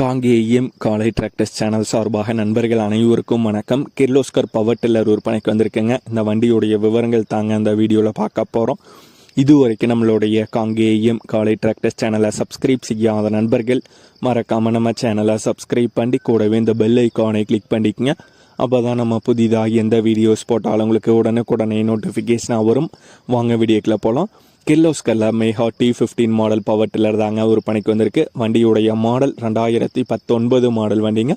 காங்கேயம் காலை tractors channel சார்பாக நண்பர்கள் அனைவருக்கும் வணக்கம். கிர்லோஸ்கர் பவர் டில்லர் விற்பனைக்கு வந்திருக்கேங்க. இந்த வண்டியுடைய விவரங்கள் தாங்க அந்த வீடியோவில் பார்க்க போகிறோம் இதுவரைக்கும் நம்மளுடைய காங்கேயம் காலை டிராக்டர்ஸ் சேனலை சப்ஸ்கிரைப் செய்யாத நண்பர்கள் மறக்காமல் நம்ம சேனலை சப்ஸ்கிரைப் பண்ணி கூடவே இந்த பெல் ஐக்கானை கிளிக் பண்ணிக்கங்க. அப்போ தான் நம்ம புதிதாக எந்த வீடியோஸ் போட்டாலும் உங்களுக்கு உடனுக்குடனே நோட்டிஃபிகேஷனாக வரும். வாங்க வீடியோக்கில் போகலாம் கிர்லோஸ்கரில் mega T fifteen model power tiller தாங்க ஒரு பணிக்கு வந்திருக்கு. வண்டியுடைய மாடல் ரெண்டாயிரத்தி பத்தொன்பது மாடல் வண்டிங்க.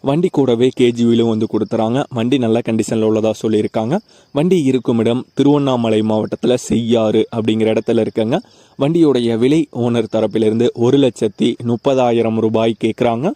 வண்டி கூடவே கேஜிவிலும் வந்து கொடுத்துறாங்க. வண்டி நல்ல கண்டிஷனில் உள்ளதாக சொல்லியிருக்காங்க. வண்டி இருக்கும் இடம் திருவண்ணாமலை மாவட்டத்தில் செய்யாறு அப்படிங்கிற இடத்துல இருக்குங்க. வண்டியுடைய விலை ஓனர் தரப்பிலிருந்து ஒரு லட்சத்தி முப்பதாயிரம் ரூபாய் கேட்குறாங்க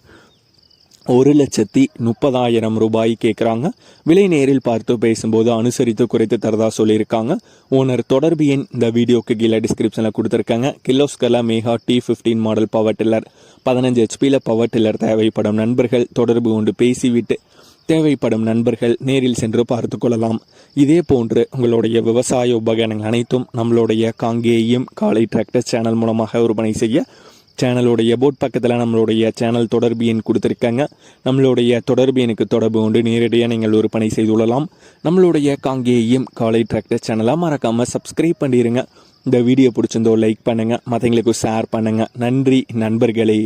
ஒரு லட்சத்தி முப்பதாயிரம் ரூபாய் கேட்குறாங்க விலை நேரில் பார்த்து பேசும்போது அனுசரித்து குறைத்து தரதா சொல்லியிருக்காங்க. ஓனர் தொடர்பு எண் இந்த வீடியோக்கு கீழே டிஸ்கிரிப்ஷனில் கொடுத்துருக்காங்க. Kirloskar mega T fifteen model power tiller பதினஞ்சு ஹெச்பியில் பவர் டில்லர் தேவைப்படும் நண்பர்கள் தொடர்பு கொண்டு பேசிவிட்டு தேவைப்படும் நண்பர்கள் நேரில் சென்று பார்த்து கொள்ளலாம். இதே போன்று உங்களுடைய விவசாய உபகரணங்கள் அனைத்தும் நம்மளுடைய காங்கேயம் காலை டிராக்டர் சேனல் மூலமாக விற்பனை செய்ய சேனலுடைய போட் பக்கத்தில் நம்மளுடைய சேனல் தொடர்பு எண் கொடுத்துருக்காங்க. நம்மளுடைய தொடர்பு எண்ணுக்கு தொடர்பு கொண்டு நேரடியாக நீங்கள் ஒரு பணி செய்து கொள்ளலாம். நம்மளுடைய காங்கேயம் காலை டிராக்டர் சேனலாக மறக்காமல் சப்ஸ்கிரைப் பண்ணிடுங்க இந்த வீடியோ பிடிச்சிருந்தோ லைக் பண்ணுங்கள் மற்றவங்களுக்கு ஷேர் பண்ணுங்கள் நன்றி நண்பர்களே.